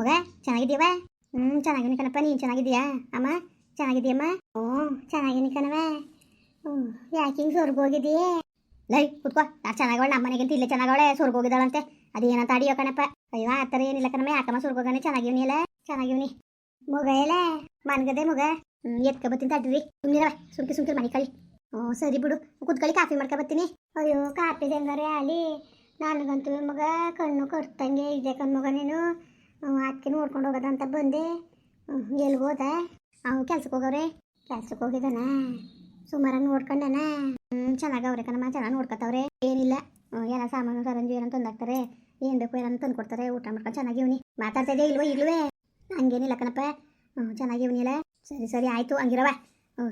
ಮಗ ಚೆನ್ನಾಗಿದ್ದೀವ ಹ್ಞೂ ಚೆನ್ನಾಗಿನಿ ಕಣಪ್ಪ, ನೀನು ಚೆನ್ನಾಗಿದ್ಯಾ ಅಮ್ಮ ಚೆನ್ನಾಗಿದ್ಯಮ್ಮ ಓ ಚೆನ್ನಾಗಿನಿ ಕಣವ ಹ್ಞೂ, ಯಾಕೆ ಹಿಂಗೆ ಸ್ವರ್ಗ ಹೋಗಿದ್ದೀಯೇ ಲೈ, ಕುತ್ಕೋ ನಾ ಚೆನ್ನಾಗವಳೆ ನಮ್ಮ ಮನೆಗಿಂತ ಇಲ್ಲೇ ಚೆನ್ನಾಗವಳೆ ಸ್ವರ್ಗ ಹೋಗಿದ್ದಾಳಂತೆ. ಅದೇನಂತ ಅಡಿಯೋ ಕಣಪ್ಪ. ಅಯ್ಯೋ, ಆ ಥರ ಏನಿಲ್ಲ ಕಣಮ್ಮ ಯಾಕಮ್ಮ ಸ್ವರ್ಗ ಹೋಗಾನೆ? ಚೆನ್ನಾಗಿವ್ನಿ ಅಲ್ಲ? ಚೆನ್ನಾಗಿವ್ನಿ. ಮಗ ಎಲ್ಲ? ಮನ್ಗದೆ ಮಗ? ಹ್ಞೂ ಎತ್ಕೊ ಬತ್ತೀನಿ ತಡ್ರಿ. ಸುಮ್ಮನಿರವ ಸುಮ್ಕಿ ಸುಮ್ಕಿ ಮನೆ ಕಳಿ. ಹ್ಞೂ, ಸರಿ ಬಿಡು. ಕುತ್ಕೊಳ್ಳಿ ಕಾಫಿ ಮಾಡ್ಕೊ ಬರ್ತೀನಿ ಅಯ್ಯೋ, ಕಾಫಿ ಹೆಂಗಾರೆ ಅಲ್ಲಿ? ನನಗಂತೂ ಮಗ ಕಣ್ಣು ಕಟ್ತಂಗೆ ಇದೆ ಕಣ್ಮಗ ನೀನು. ಅದಕ್ಕೆ ನೋಡ್ಕೊಂಡು ಹೋಗೋದಂತ ಬಂದೆ. ಎಲ್ಲಿ ಹೋದ? ಅವ್ನು ಕೆಲ್ಸಕ್ಕೆ ಹೋಗವ್ರೆ. ಕೆಲ್ಸಕ್ಕೆ ಹೋಗಿದ್ದಾನ. ಸುಮಾರಾಗಿ ನೋಡ್ಕೊಂಡನ. ಹ್ಞೂ ಚೆನ್ನಾಗವ್ರೆ ಕಣಮ್ಮ, ಚೆನ್ನಾಗಿ ನೋಡ್ಕೊತಾವ್ರೆ. ಏನಿಲ್ಲ. ಎಲ್ಲ ಸಾಮಾನು ಸರಂಜಿ ಏನೋ ತಂದಾಕ್ತಾರೆ. ಏನು ಬೇಕು ಏನೋ ತಂದು ಕೊಡ್ತಾರೆ ಊಟ ಮಾಡ್ಕೊಂಡು ಚೆನ್ನಾಗಿವ್ನಿ. ಮಾತಾಡ್ತಾ ಇಲ್ವೋ ಇಲ್ವೇ ಹಂಗೇನಿಲ್ಲ ಕಣಪ್ಪ. ಹ್ಞೂ ಚೆನ್ನಾಗಿವ್ನಿಲ್ಲ ಸರಿ ಸರಿ, ಆಯಿತು ಹಂಗಿರವ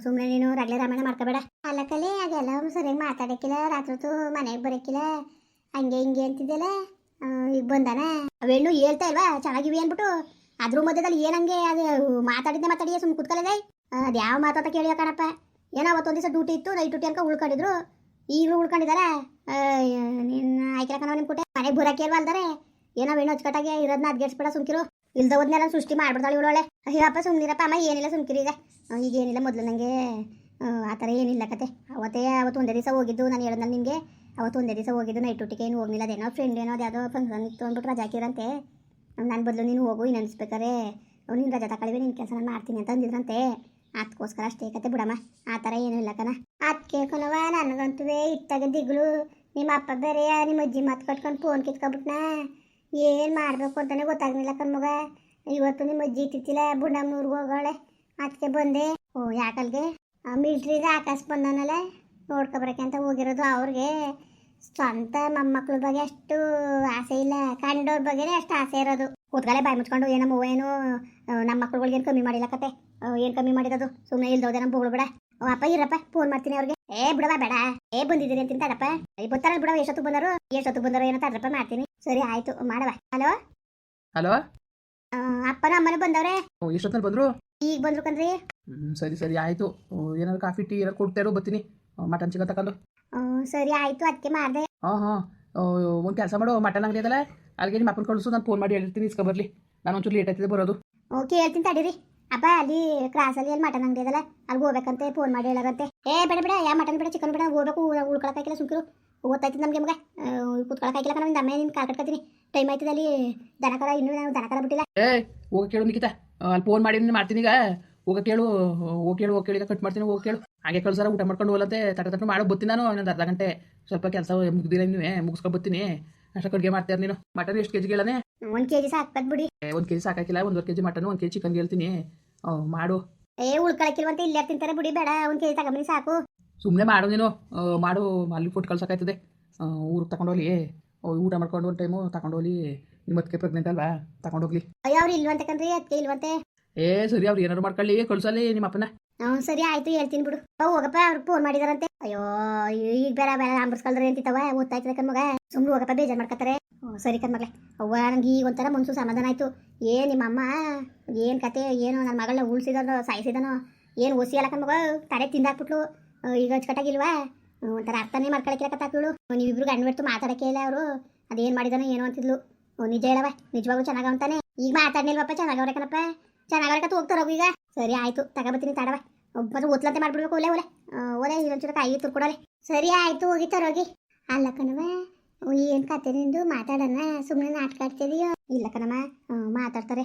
ಸುಮ್ಮನೆ ನೀನು ರಗಳೆ ರಾಮಾಯಣ ಮಾಡ್ಕೋಬೇಡ. ಅಲ್ಲ ಕಲೆ, ಅದೆಲ್ಲ ಸರಿಯಾಗಿ ಮಾತಾಡಕ್ಕಿಲ್ಲ. ರಾತ್ರಿ ಹೊತ್ತು ಮನೆಗೆ ಬರೋಕ್ಕಿಲ್ಲ. ಹಂಗೆ ಹಿಂಗೆ ಅಂತಿದ್ದೆಲ್ಲ ಈಗ ಬಂದಾನ? ಅವೆಲ್ಲೂ ಹೇಳ್ತಾ ಇಲ್ವಾ? ಚೆನ್ನಾಗಿವಿ ಅಂದ್ಬಿಟ್ಟು ಅದ್ರ ಮಧ್ಯದಲ್ಲಿ ಏನಂಗೆ ಅದು ಮಾತಾಡಿದ್ದೆ ಮಾತಾಡಿಯೇ ಸುಮ್ಮನೆ ಕುತ್ಕೊಳ್ಳದೆ ಅದು ಯಾವ ಮಾತಾಡ್ತಾ ಕೇಳಿಯ ಕಣಪ್ಪ. ಏನೋ ಅವತ್ತೊಂದು ದಿವಸ ಡ್ಯೂಟಿ ಇತ್ತು ನೈಟ್ ಡ್ಯೂಟಿ ಅನ್ಕೊ ಉಳ್ಕೊಂಡಿದ್ರು. ಈಗಲೂ ಉಳ್ಕೊಂಡಿದಾರ? ನಿನ್ನ ಆಯ್ಕೆ ಕಣವ ನಿಮ್ಮ ಕುಟೆ? ಮನೆಗೆ ಬುರ ಅಲ್ವಾ ಅಲ್ದಾರೆ ಏನೋ ಹೆಣ್ಣು ಅಚ್ಚುಕಟ್ಟಾಗೆ ಇರೋದನ್ನ ಅದ್ಗೆಡ್ಸ್ಬೇಡ ಸುಮ್ಕಿರು. ಇಲ್ದ ಹೋದ್ನೆಲ್ಲ ಸೃಷ್ಟಿ ಮಾಡ್ಬಿಡ್ತಾಳೆ ಇವಳೊಳೆ ಅಯ್ಯಪ್ಪ ಸುಮ್ನಿರಪ್ಪ ಅಮ್ಮ, ಏನಿಲ್ಲ ಸುಮ್ಕಿರಿ ಈಗ. ಈಗ ಏನಿಲ್ಲ ಮೊದಲು ನನಗೆ ಆ ಥರ ಏನಿಲ್ಲ ಕತೆ. ಅವತ್ತೇ, ಅವತ್ತು ಒಂದೇ ದಿವಸ ಹೋಗಿದ್ದು ನಾನು ಹೇಳಿದ್ನಲ್ಲ ನಿಮಗೆ ಅವತ್ತು ಒಂದೇ ದಿವಸ ಹೋಗಿದ್ದು ನೈಟ್ ಊಟಿಗೆ ಏನು ಹೋಗಿಲ್ಲ ಅದೇನೋ ಫ್ರೆಂಡ್ ಏನೋ ಅದು ಫಂಕ್ಷನ್ ಇತ್ತು ಅಂದ್ಬಿಟ್ಟು ರಜಾ ಹಾಕಿರಂತೆ ನನ್ನ ಬದಲು ನೀನು ಹೋಗು ಇನ್ನು ಅವ್ನು ನೀನು ರಜಾ ತಗೊಳ್ಳಿ ನಿನ್ನ ಕೆಲಸ ನಾನು ಮಾಡ್ತೀನಿ ಅಂತ ಅಂದಿದ್ರಂತೆ. ಅದಕ್ಕೋಸ್ಕರ ಅಷ್ಟೇ ಕತೆ ಬಿಡಮ್ಮ. ಆ ಥರ ಏನೂ ಇಲ್ಲ ಕಣ. ಅದು ಕೇಳ್ಕೊನವ ನನಗಂತೂ ಇತ್ತಾಗ ದಿಗ್ಲು. ನಿಮ್ಮ ಅಪ್ಪ ಬೇರೆ, ನಿಮ್ಮ ಅಜ್ಜಿ ಮಾತು ಕಟ್ಕೊಂಡು ಫೋನ್ ಕಿತ್ಕೊಬಿಟ್ನ? ಏನು ಮಾಡಬೇಕು ಅಂತಲೇ ಗೊತ್ತಾಗ್ಲಿಲ್ಲ ಕಣ್ಮಗ ಇವತ್ತು ನಿಮ್ಮ ಅಜ್ಜಿ ಇತ್ತಿತ್ತಿಲ್ಲ ಊರಿಗೆ ಹೋಗೋಳೆ. ಅದಕ್ಕೆ ಬಂದೆ. ಓ, ಯಾಕಲ್ಗೆ? ಮಿಲ್ಟ್ರಿದ ಆಕಾಶ ಬಂದನಲ್ಲ? ನೋಡ್ಕೊಬರಕ್ಕೆ ಅಂತ ಹೋಗಿರೋದು ಅವ್ರಿಗೆ. ಸ್ವಂತ ಮೊಮ್ಮಕ್ಳ ಬಗ್ಗೆ ಅಷ್ಟು ಆಸೆ ಇಲ್ಲ. ಕಂಡೋರ್ ಬಗ್ಗೆನೇ ಅಷ್ಟು ಆಸೆ ಇರೋದು. ಕೂತ್ಕಾಲೇ ಬಾಯಿ ಮುಚ್ಕೊಂಡು ಏನೋ ಮೂವ ಏನು ನಮ್ಮ ಮಕ್ಳುಗಳಿಗೆ ಏನು ಕಮ್ಮಿ ಮಾಡಿಲ್ಲ ಕತೆ ಏನು ಕಮ್ಮಿ ಮಾಡಿರೋದು? ಸುಮ್ಮನೆ ಇಲ್ದೋದೆ ನಮ್ಮ ಬೋಳು ಬಿಡ. ಅಪ್ಪ ಇರಪ್ಪ ಫೋನ್ ಮಾಡ್ತೀನಿ ಅವ್ರಿಗೆ. ಏ ಬಿಡವ ಬೇಡ. ಏ ಬಂದಿದ್ದೀರಿ ಅಂತ ತಡಪ್ಪ ಏ ಗೊತ್ತಾರಲ್ಲ ಬಿಡವ ಎಷ್ಟೊತ್ತು ಬಂದರು ಎಷ್ಟೊತ್ತು ಬಂದರು ಏನೋ ತಡ್ರಪ್ಪ ಮಾಡ್ತೀನಿ. ಸರಿ ಆಯ್ತು ಮಾಡವ ಹಲೋ? ಹಲೋ? ಅಪ್ಪನ ಅಮ್ಮನೂ ಬಂದವ್ರೆ? ಎಷ್ಟೊತ್ತಲ್ಲಿ ಬಂದ್ರು? ಈಗ ಬಂದ್ರು ಕಂದ್ರಿ ಸರಿ ಸರಿ ಆಯ್ತು. ಏನಾದ್ರು ಕಾಫಿ ಟೀ ಏನಾದ್ರು ಕೊಡ್ತಾರೋ ಬರ್ತೀನಿ. ಮಟನ್ ಚಿಕನ್ ಹ್ಮ್, ಸರಿ ಆಯ್ತು ಅದಕ್ಕೆ ಮಾಡಿದೆ. ಹಾಂ ಹಾಂ. ಒಂದು ಕೆಲಸ ಮಾಡು ಮಟನ್ ಅಂಗಡಿ ಅದಲ್ಲ? ಅಲ್ಲಿಗೆ ನಿಮ್ಮ ಅಪ್ಪನ ಕಳಿಸು ನಾನು ಫೋನ್ ಮಾಡಿ ಹೇಳ್ತೀನಿ ಇಸ್ಕೊಬರ್ಲಿ ನಾನು ಒಂಚೂರು ಲೇಟ್ ಆಯ್ತದೆ ಬರೋದು. ಓಕೆ ಹೇಳ್ತೀನಿ ತಡೀರಿ. ಅಪ್ಪ ಅಲ್ಲಿ ಕ್ರಾಸಲ್ಲಿ ಅಲ್ಲಿ ಮಟನ್ ಅಂಗಡಿ ಅದಲ್ಲ? ಅಲ್ಲಿ ಹೋಗ್ಬೇಕಂತೆ ಫೋನ್ ಮಾಡಿ ಹೇಳಾರಂತೆ ಏ ಬೇಡ ಬೇಡ ಯಾ ಮಟನ್ ಬೇಡ ಚಿಕನ್ ಬೇಡ ಹೋಗ್ಬೇಕು ಉಳ್ಕೊಳಕ್ಕಾಗಿಲ್ಲ ಸುಮ್ಕಿರು. ಗೊತ್ತಾಯ್ತು ನಮಗೆ ಮಗ. ಕುತ್ಕೊಳಕ್ಕಾಗಿಲ್ಲ ಕಣ ನಮ್ಮ ಅಮ್ಮ ನಿನ್ನ ಕಾಲ್ ಕಟ್ಕೊತೀನಿ. ಟೈಮ್ ಆಯ್ತದೆ ಅಲ್ಲಿ ದನಕರ ಇನ್ನೂ ನಾವು ದನಕರ ಬಿಟ್ಟಿಲ್ಲ. ಏ ಹೋಗಿ ಕೇಳು ನಿಖಿತ. ಅಲ್ಲಿ ಫೋನ್ ಮಾಡಿ ಮಾಡ್ತೀನಿ ಈಗ. ಹೋಗ ಕೇಳು ಹೋಗಿ ಕೇಳು ಹೋಗಿ ಕೇಳಿದ ಕಟ್ ಮಾಡ್ತೀನಿ ಹೋಗಿ ಕೇಳು. ಹಾಗೆ ಕಳ್ಸಾರ ಊಟ ಮಾಡ್ಕೊಂಡು ಹೋಗತ್ತೆ ತಟ ತಟ ಮಾಡೋ ಬತ್ತಿ ನಾನು ಇನ್ನೊಂದು ಅರ್ಧ ಗಂಟೆ. ಸ್ವಲ್ಪ ಕೆಲಸ ಮುಗ್ದಿಲ್ಲ ಇನ್ನೂ ಮುಗಿಸ್ಕೊಂಡು ಬತ್ತೀನಿ. ಅಷ್ಟು ಅಡುಗೆ ಮಾಡ್ತಾರೆ ನೀನು. ಮಟನ್ ಎಷ್ಟು ಕೆ ಜಿ ಹೇಳನೆ ಒಂದು ಕೆ ಜಿ ಸಾಕ್ಬದ್ ಬಿಡಿ. ಒಂದು ಕೆ ಜಿ ಸಾಕಾಕಿಲ್ಲ ಒಂದೂವರೆ ಕೆಜಿ ಮಟನ್ ಒಂದು ಕೆ ಜಿ ಚಿಕನ್ ಹೇಳ್ತೀನಿ ಮಾಡು. ಏ ಉಳ್ಕೊಳಕ್ಕಿಲ್ವಂತೆ ಇಲ್ಲೇ ತಿಂತಾರೆ ಬಿಡಿ ಬೇಡ ಒಂದು ಕೆಜಿ ಜಿ ತಗೊಂಬನಿ ಸಾಕು. ಸುಮ್ಮನೆ ಮಾಡು ನೀನು. ಮಾಡು ಅಲ್ಲಿ ಫುಡ್ ಕಳ್ಸೋಕಾಯ್ತದೆ ಊರಿಗೆ ತಗೊಂಡೋಗ್ಲಿ ಊಟ ಮಾಡ್ಕೊಂಡು ಒಂದು ಟೈಮು ತಗೊಂಡೋಗ್ಲಿ ನಿಮ್ಮ ಅದಕ್ಕೆ ಪ್ರೆಗ್ನೆಂಟ್ ಅಲ್ವಾ? ತಗೊಂಡೋಗ್ಲಿ ಅಯ್ಯೋ ಅವ್ರು ಇಲ್ವಂತೆ ಕಂದ್ರಿ ಅದಕ್ಕೆ ಇಲ್ವಂತೆ. ಏ ಸರಿ ಅವ್ರು ಏನಾರು ಮಾಡ್ಕೊಳ್ಳಿ ಕಳ್ಸಲ್ಲಿ ನಿಮ್ಮ ಅಪ್ಪನ. ಸರಿ ಆಯ್ತು ಹೇಳ್ತೀನಿ ಬಿಡು. ಓ, ಹೋಗಪ್ಪ ಅವ್ರು ಫೋನ್ ಮಾಡಿದಾರಂತೆ. ಅಯ್ಯೋ ಈಗ ಬೇರೆ ಬೇರೆ ಅಂಬರ್ಸ್ಕಲ್ದ್ರೆ ಅಂತಿತ್ತವ ಓದ್ತಾಯ್ತದೆ ಕಣ್ಮಗ ಸುಮ್ಮನೆ ಹೋಗಪ್ಪ ಬೇಜಾರು ಮಾಡ್ಕೊತಾರೆ ಸರಿ ಕಣ್ಮಗ್ಳೆ ಅವ್ವ ನಂಗೆ ಈಗ ಒಂಥರ ಮನ್ಸು ಸಮಾಧಾನ ಆಯ್ತು. ಏ ನಿಮ್ಮ ಅಮ್ಮ ಏನು ಕತೆ ಏನು ನನ್ನ ಮಗಳ ಉಳ್ಸಿದನೋ ಸಾಯಿಸಿದನೋ ಏನು ಓಸಿಯಲ್ಲ ಕಣ್ಮಗ ತಲೆ ತಿಂದಾಕ್ಬಿಟ್ಲು. ಈಗ ಹಚ್ಕಟ್ಟಾಗಿಲ್ವಾ ಒಂಥರ ಅರ್ಥನೇ ಮಾಡ್ಕೊಳಕ್ಕಿಲ್ಲ ಕತ್ತಾಕ್ಳು ನೀವಿಬ್ರು ಗಂಡು ಬಿಡ್ತು ಮಾತಾಡಕ್ಕೆ ಇಲ್ಲ ಅವರು. ಅದೇನು ಮಾಡಿದಾನೋ ಏನೋ ಅಂತಿದ್ಲು. ನಿಜ ಹೇಳವ ನಿಜವಾಗ್ಲೂ ಚೆನ್ನಾಗವಂತಾನೆ ಈಗ ಮಾತಾಡ್ನಿಲ್ವಪ್ಪ ಚೆನ್ನಾಗವ್ರೆ ಕಣಪ್ಪ. ಚೆನ್ನಾಗವ್ರೆ ಕತ್ ಹೋಗ್ತಾರ ಈಗ ಸರಿ ಆಯ್ತು, ತಗೋಬತ್ತೀನಿ ತಡವ ಒಬ್ಬರು ಓದ್ಲಂತೆ ಮಾಡ್ಬಿಡ್ಬೇಕು ಒಲೆ ಒಲೆ ಒಲೆ ಇನ್ನೊಂಚೂರು ಕಾಯಿ ತುರ್ಕೊಡಲೆ. ಸರಿ ಆಯ್ತು ಹೋಗಿ. ತರೋಗಿ ಅಲ್ಲ ಕಣವ ಏನು ಕತೆ ನಿಂದು? ಮಾತಾಡೋಣ ಸುಮ್ಮನೆ ನಾಟಕ ಆಡ್ತಿದೀಯೋ? ಇಲ್ಲ ಕಣಮ್ಮ ಮಾತಾಡ್ತಾರೆ.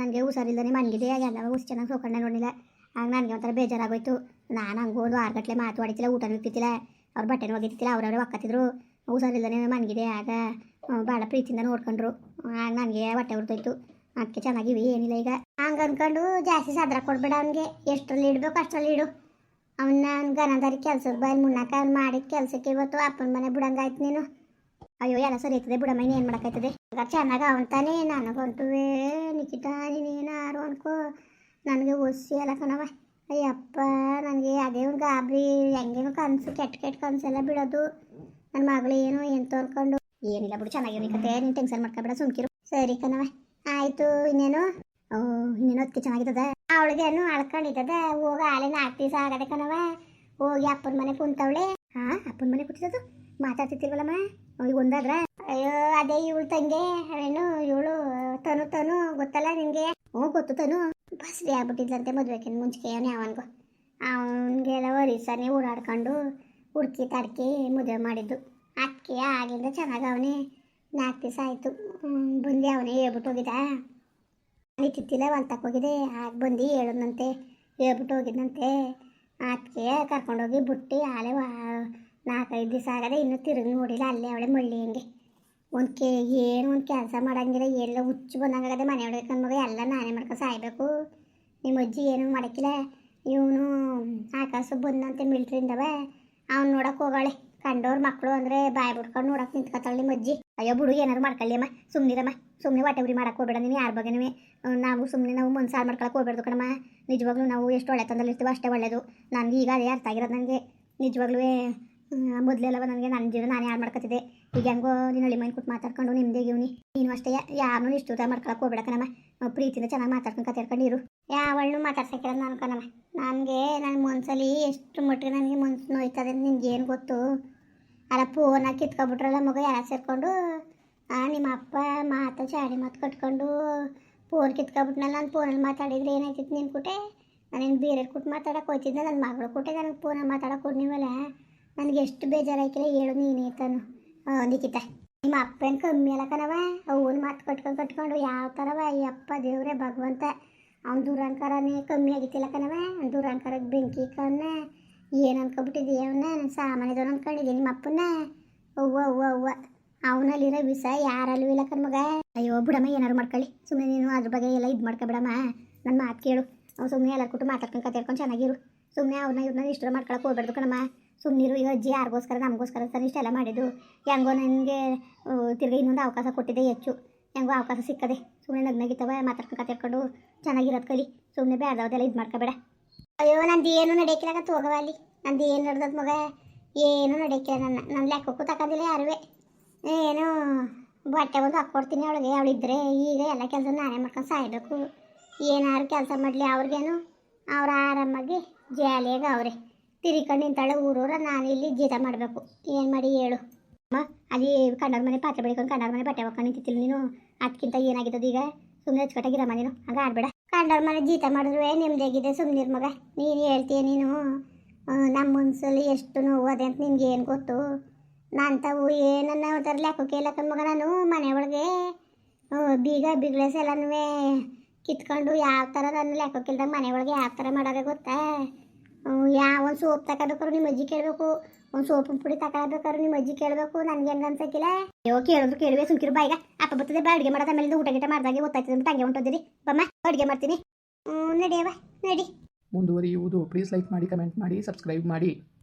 ನನಗೆ ಹುಷಾರಿಲ್ಲದೆ ಮನ್ಗಿದೆ ಎಲ್ಲ ಹುಷ್ ಚೆನ್ನಾಗಿ ಸೋಕೊಂಡೆ ನೋಡಿಲ್ಲ ಆಗ ನನಗೆ ಒಂಥರ ಬೇಜಾರಾಗೋಯ್ತು. ನಾನು ಹಂಗೆ ಒಂದು ಆರು ಗಂಟೆ ಮಾತು ಆಡಿತಿಲ್ಲ ಊಟ ಇರ್ತಿತ್ತಿಲ್ಲ ಅವ್ರ ಬಟ್ಟೆನೂ ಒಗಿತಿಲ್ಲ ಅವ್ರವ್ರೆ ಒಕ್ಕತ್ತಿದ್ರು. ಹುಷಾರಿಲ್ಲದೆ ಮನ್ಗಿದೆ ಆಗ. ಭಾಳ ಪ್ರೀತಿಯಿಂದ ನೋಡ್ಕೊಂಡ್ರು. ಆಗ ನನಗೆ ಹೊಟ್ಟೆ ಹೊರ್ತೋಯ್ತು ಅದಕ್ಕೆ ಚೆನ್ನಾಗಿವಿ, ಏನಿಲ್ಲ ಈಗ. ಹಂಗೆ ಅನ್ಕೊಂಡು ಜಾಸ್ತಿ ಸದ್ರ ಕೊಡ್ಬೇಡ ಅವನಿಗೆ. ಎಷ್ಟರಲ್ಲಿ ಇಡಬೇಕು ಅಷ್ಟರಲ್ಲಿ ಇಡು. ಅವನ್ನ ಗನದಾರಿ ಕೆಲ್ಸದ ಬಾಯಲ್ಲಿ ಮುನ್ನಾಕ ಅವ್ನು ಮಾಡಿದ ಕೆಲಸಕ್ಕೆ ಇವತ್ತು ಅಪ್ಪನ ಮನೆ ಬಿಡಂಗಾಯ್ತು ನೀನು. ಅಯ್ಯೋ, ಎಲ್ಲ ಸರಿ ಆಯ್ತದೆ ಬಿಡಮ್ಮ ಇನ್ನೇನು ಏನು ಮಾಡೋಕ್ಕಾಯ್ತದೆ? ಈಗ ಚೆನ್ನಾಗಿ ಅವಂತಾನೆ ನನಗಂತೂ ನಿಖಿತ, ನೀನೇನಾರು ಅನ್ಕೋ. ನನಗೆ ಒಸಿ ಅಲ್ಲ ಕಣವ ಅಯ್ಯಪ್ಪ, ನನಗೆ ಅದೇ ಒಂದು ಗಾಬರಿ. ಹೆಂಗೇನೋ ಕನಸು, ಕೆಟ್ಟ ಕೆಟ್ಟ ಕನಸೆಲ್ಲ ಬಿಡೋದು. ನನ್ನ ಮಗಳು ಏನು ಎಂತ ಅನ್ಕೊಂಡು. ಏನಿಲ್ಲ ಬಿಡು ಚೆನ್ನಾಗಿರೋ ಕತೆ. ನೀನು ಟೆನ್ಷನ್ ಮಾಡ್ಕೊಬೇಡ, ಸುಮ್ಕಿರು. ಸರಿ ಕಣವ ಆಯಿತು, ಇನ್ನೇನು? ಇನ್ನೇನು ಅದಕ್ಕೆ ಚೆನ್ನಾಗಿದ್ದದ? ಅವಳಿಗೇನು ಅಳ್ಕೊಂಡಿದ್ದದ ಹೋಗ ಆಳೆ ನಾಲ್ಕು ದಿವಸ ಆಗದೆ ಕಣವ ಹೋಗಿ ಅಪ್ಪನ ಮನೆ ಕುಂತವಳೆ. ಹಾ ಅಪ್ಪನ ಮನೆ ಕೂತಿದ್ದು ಮಾತಾಡ್ತಿತ್ತಿಲ್ವಲ್ಲಮ್ಮ ಈಗ ಒಂದಾದ್ರ? ಅಯ್ಯೋ, ಅದೇ ಇವಳು ತಂಗೆ ಅವೇನು ಇವಳು, ತನು ತನು, ಗೊತ್ತಲ್ಲ ನಿನಗೆ? ಹ್ಞೂ, ಗೊತ್ತು ತನು. ಬಸ್ರಿ ಆಗ್ಬಿಟ್ಟಿದ್ಲಂತೆ ಮದುವೆಕಿನ ಮುಂಚೆ ಅವನು ಯಾವನ್ಗೋ. ಅವನಿಗೆಲ್ಲ ಒರಿಸಾನೆ ಓಡಾಡ್ಕೊಂಡು ಹುಡ್ಕಿ, ತಡ್ಕಿ ಮದುವೆ ಮಾಡಿದ್ದು. ಅಕ್ಕಿ ಆಗಿಂದ ಚೆನ್ನಾಗವನೇ ನಾಲ್ಕು ದಿವಸ ಆಯಿತು. ಬಂದು ಅವನೇ ಹೇಳ್ಬಿಟ್ಟು ಹೋಗಿದ್ದ. ಅನಿತಿತ್ತಿಲ್ಲ ಹೋಗಿದೆ ಆಗ ಬಂದು ಹೇಳೋದಂತೆ ಹೇಳ್ಬಿಟ್ಟು ಹೋಗಿದ್ದಂತೆ ಅದಕ್ಕೆ ಕರ್ಕೊಂಡೋಗಿ ಬುಟ್ಟಿ ವಾ, ನಾಲ್ಕೈದು ದಿವಸ ಆಗದೆ ಇನ್ನೂ ತಿರುಗಿ ನೋಡಿಲ್ಲ, ಅಲ್ಲೇ ಅವಳೆ ಮಳ್ಳಿ ಹಂಗೆ. ಒಂದು ಕೆ, ಏನು ಒಂದು ಕೆಲಸ ಮಾಡಂಗಿಲ್ಲ, ಎಲ್ಲ ಹುಚ್ಚು ಬಂದಂಗಾಗದೆ ಮನೆ ಒಳಗೆ ಎಲ್ಲ ನಾನೇ ಮಾಡ್ಕೊಂಡು ಸಾಯ್ಬೇಕು. ನಿಮ್ಮ ಅಜ್ಜಿ ಏನೂ ಮಾಡಕ್ಕಿಲ್ಲ. ಇವನು ಆಕಾಶ ಬಂದಂತೆ ಮಿಲ್ಟ್ರಿಂದವ ಅವ್ನು ನೋಡಕ್ಕೆ ಹೋಗಾಳೆ. ಕಂಡೋರ್ ಮಕ್ಕಳು ಅಂದ್ರೆ ಬಾಯಿ ಬಿಡ್ಕೊಂಡು ನೋಡಕ್ ನಿಂತ್ಕೊತಾಳ ನಿಮ್ಮ ಅಜ್ಜಿ. ಅಯ್ಯೋ ಬುಡುಗಿ ಏನಾರು ಮಾಡ್ಕೊಳ್ಳಿ ಅಮ್ಮ ಸುಮ್ಮನಿರಮ್ಮ ಸುಮ್ಮನೆ ಹೊಟ್ಟೆ ಮಾಡಕ್ ಹೋಗ್ಬೇಡ ನೀನು ಯಾರ ಬಗ್ಗೆನೂ ನಾವು ಸುಮ್ಮನೆ ನಾವು ಮನ್ಸು ಮಾಡ್ಕೊಳಕ್ ಹೋಗ್ಬೇಡ್ದು ಕಣಮ್ಮ. ನಿಜವಾಗ್ಲೂ ನಾವು ಎಷ್ಟು ಒಳ್ಳೆ ತಂದಲ್ಲಿರ್ತೀವೋ ಅಷ್ಟೇ ಒಳ್ಳೇದು. ನನಗೆ ಈಗ ಅದೇ ಅರ್ಥ ಆಗಿರೋದು ನನಗೆ ನಿಜವಾಗ್ಲೂ ಮೊದಲೆಲ್ಲವ ನನಗೆ ನನ್ನ ಜೀವನ ನಾನು ಯಾರು ಮಾಡ್ಕೊತಿದ್ದೆ. ಈಗ ಹೆಂಗೋ ನೀನು ಹಳ್ಳಿ ಮೈಂಡ್ ಕೊಟ್ಟು ಮಾತಾಡ್ಕೊಂಡು ನಿಮ್ಮದೇ ಇವ್ನಿ. ನೀನು ಅಷ್ಟೇ ಯಾರನ್ನೂ ಇಷ್ಟು ಮಾಡ್ಕೊಳಕ್ಕೆ ಹೋಗ್ಬೇಡಕನಮ್ಮ ಪ್ರೀತಿಯಿಂದ ಚೆನ್ನಾಗಿ ಮಾತಾಡ್ಕೊಂಡು ಕತ್ತಿರ್ಕೊಂಡು ಇರು. ಯಾವಳನ್ನು ಮಾತಾಡ್ಸಕ್ಕಿಲ್ಲ ನಾನು ಕಣಮ್ಮ ನನಗೆ ನನ್ನ ಮನ್ಸಲ್ಲಿ ಎಷ್ಟು ಮಟ್ಟಿಗೆ ನನಗೆ ಮನ್ಸು ನೋಯ್ತದೆ ನಿನ್ಗೆ ಏನು ಗೊತ್ತು? ಅಲ್ಲ ಫೋನಾಗಿ ಕಿತ್ಕೊಬಿಟ್ರಲ್ಲ ಮಗ ಯಾರ ಸೇರ್ಕೊಂಡು? ನಿಮ್ಮ ಅಪ್ಪ ಮಾತು ಚಾಡಿ ಮಾತು ಕಟ್ಕೊಂಡು ಫೋನ್ ಕಿತ್ಕೊಬಿಟ್ನಲ್ಲ ನಾನು ಫೋನಲ್ಲಿ ಮಾತಾಡಿದ್ರೆ ಏನಾಯ್ತಿತ್ತು ನಿನ್ನ ಕೂಟೆ? ನಾನೇನು ಬೇರೆ ಕೊಟ್ಟು ಮಾತಾಡಕ್ಕೆ ಹೋಯ್ತಿದ್ದೆ ನನ್ನ ಮಗಳು ಕೊಟ್ಟೆ ನನಗೆ ಫೋನಲ್ಲಿ ಮಾತಾಡಕ್ಕೆ ಕೊಡ್ನಿವಲ್ಲ ನನಗೆ ಎಷ್ಟು ಬೇಜಾರಾಯ್ಕಿಲ್ಲ ಹೇಳು ನೀನೇ ತಾನು ನಿಖಿತ. ನಿಮ್ಮ ಅಪ್ಪನ ಕಮ್ಮಿ ಅಲ್ಲ ಕಣವ ಅವನ ಮಾತು ಕಟ್ಕೊಂಡು ಕಟ್ಕೊಂಡು ಯಾವ ಥರವ ಈ ಅಪ್ಪ ದೇವ್ರೆ ಭಗವಂತ. ಅವ್ನ ದುರಂಕಾರನೇ ಕಮ್ಮಿ ಆಗಿತ್ತಿಲ್ಲ ಕಣವ ದುರಂಕಾರಕ್ಕೆ ಬೆಂಕಿ ಕಣ್ಣ. ಏನು ಅನ್ಕೊಬಿಟ್ಟಿದ್ದೀಯ ಅವನ್ನ ನಾನು ಸಾಮಾನ್ಯದವ್ರು ಅನ್ಕೊಂಡಿದ್ದೀನಿ ನಿಮ್ಮ ಅಪ್ಪನ ಅವ್ವ ಅವ್ವ ಅವ್ವ. ಅವನಲ್ಲಿರೋ ವಿಷ ಯಾರಲ್ಲೂ ಇಲ್ಲ ಕಣ್ಮಗ ಅಯ್ಯೋ, ಬಿಡಮ್ಮ ಏನಾರು ಮಾಡ್ಕೊಳ್ಳಿ. ಸುಮ್ಮನೆ ನೀನು ಅದ್ರ ಬಗ್ಗೆ ಎಲ್ಲ ಇದು ಮಾಡ್ಕೊಬಿಡಮ್ಮ ನನ್ನ ಮಾತು ಕೇಳು. ಅವ್ನು ಸುಮ್ಮನೆ ಎಲ್ಲರ ಕೂತು ಮಾತಾಡ್ಕೊಂಡು ಕತ್ತಿರ್ಕೊಂಡು ಚೆನ್ನಾಗಿರು. ಸುಮ್ಮನೆ ಅವ್ರನ್ನ ಇವ್ರನ್ನ ಇಷ್ಟರ ಮಾಡ್ಕೊಳಕ್ಕೆ ಹೋಗ್ಬಾರ್ದು ಕಣಮ್ಮ ಸುಮ್ಮನಿರು ಈಗ ಅಜ್ಜಿ ಯಾರಿಗೋಸ್ಕರ ನಮಗೋಸ್ಕರ ಸರ್ ಇಷ್ಟೆಲ್ಲ ಮಾಡಿದ್ದು. ಹೆಂಗೋ ನನಗೆ ತಿರ್ಗಿ ಇನ್ನೊಂದು ಅವಕಾಶ ಕೊಟ್ಟಿದೆ ಹೆಚ್ಚು. ಹೆಂಗೋ ಅವಕಾಶ ಸಿಕ್ಕದೆ. ಸುಮ್ಮನೆ ನಗ್ನಾಗಿತ್ತವ, ಮಾತಾಡ್ಕೊಂಡು ಕತ್ತಿರ್ಕೊಂಡು ಚೆನ್ನಾಗಿರೋದು ಕಲಿ. ಸುಮ್ಮನೆ ಬೇಡದವ್ದೆಲ್ಲ ಇದು ಮಾಡ್ಕೊಬೇಡ. ಅಯ್ಯೋ, ನಂದು ಏನು ನಡೆಯಕ್ಕಿಲ್ಲ ಹೋಗವ ಅಲ್ಲಿ. ನಂದು ಏನು ನಡೆದ ಮಗ? ಏನು ನಡೆಯಕ್ಕಿಲ್ಲ ನನ್ನ. ನನ್ನ ಲೆಕ್ಕಕ್ಕೂ ತಗೊಂಡಿಲ್ಲ ಯಾರುವೆ. ಏನು ಬಟ್ಟೆ ಒಂದು ಹಾಕ್ಕೊಡ್ತೀನಿ ಅವಳಿಗೆ. ಅವಳಿದ್ರೆ ಈಗ ಎಲ್ಲ ಕೆಲಸ ನಾನೇ ಮಾಡ್ಕೊಂಡು ಸಾಯ್ಬೇಕು. ಏನಾರು ಕೆಲಸ ಮಾಡಲಿ ಅವ್ರಿಗೇನು. ಅವ್ರು ಆರಾಮಾಗಿ ಜಾಲಿಯಾಗ ಅವ್ರೆ. ತಿರ್ಕೊಂಡು ನಿಂತಾಳೆ ಊರೂರ ನಾನು ಇಲ್ಲಿ ಜೀತ ಮಾಡಬೇಕು. ಏನು ಮಾಡಿ ಹೇಳು. ಅಮ್ಮ, ಅಲ್ಲಿ ಕಂಡವ್ರ ಮನೆ ಪಾತ್ರೆ ಬೆಳಿಕೊಂಡು ಕಣ್ಣವ್ರ ಮನೆ ಬಟ್ಟೆ ಹಾಕೊಂಡು ನಿಂತಿತ್ತಿಲ್ಲ ನೀನು? ಅದಕ್ಕಿಂತ ಏನಾಗಿದ್ದದು ಈಗ? ಸುಮ್ಮನೆ ಹಚ್ಕಟ್ಟಾಗಿರಮ್ಮ ನೀನು ಹಂಗೆ ಆಡ್ಬೇಡ ಕಂಡವ್ರ ಮನೆ ಜೀತ ಮಾಡಿದ್ರೆ ನಿಮ್ದಾಗಿದೆ ಸುಮ್ಮನಿರ್ ಮಗ. ನೀನು ಹೇಳ್ತೀಯ ನೀನು? ನಮ್ಮ ಮನ್ಸಲ್ಲಿ ಎಷ್ಟು ನೋವು ಅದೇ ಅಂತ ನಿನ್ಗೆ ಏನು ಗೊತ್ತು? ನಾನು ತಾವು ಏನನ್ನ ಒಂಥರ ಲೆಕ್ಕಕ್ಕೆ ಇಲ್ಲ ಮಗ ನಾನು ಮನೆ ಒಳಗೆ. ಬೀಗ, ಬಿಗ್ಲೆಸ್ ಕಿತ್ಕೊಂಡು ಯಾವ ಥರ ನನ್ನ ಲೆಕ್ಕಕ್ಕಿಲ್ದಾಗ ಮನೆ ಒಳಗೆ ಯಾವ ಥರ ಮಾಡೋದೇ ಗೊತ್ತಾ? ಯಾವ ಒಂದು ಸೋಪ್ ತಗೋಬೇಕಾದ್ರು ನಿಮ್ಮ ಅಜ್ಜಿ ಕೇಳಬೇಕು. ಒಂದು ಸೋಪಿನ ಪುಡಿ ತಗೊಳ್ಬೇಕಾದ್ರೆ ನಿಮ್ಮ ಅಜ್ಜಿ ಕೇಳಬೇಕು. ನನಗೆ ಹೆಂಗೆ ಅನ್ಸಕ್ಕಿಲ್ಲ. ಅಯ್ಯೋ, ಕೇಳಿದ್ರು ಕೇಳುವೆ, ಸುಮ್ಕಿರು ಬಾಯಿಗ ಅಪ್ಪ ಬರ್ತದೆ, ಬಾ, ಅಡುಗೆ ಮಾಡೋದ. ಆಮೇಲೆ ಊಟ ಗೀಟ ಮಾಡ್ದಾಗೆ ಗೊತ್ತಾಯ್ತದೆ ಅಂದ್ಬಿಟ್ಟು ಹಂಗೆ ಬಮ್ಮ ಅಡುಗೆ ಮಾಡ್ತೀನಿ. ನಡಿ ನಡಿಯವ ನಡಿ. ಮುಂದುವರಿಯುವುದು. ಪ್ಲೀಸ್ ಲೈಕ್ ಮಾಡಿ ಕಮೆಂಟ್ ಮಾಡಿ ಸಬ್ಸ್ಕ್ರೈಬ್ ಮಾಡಿ.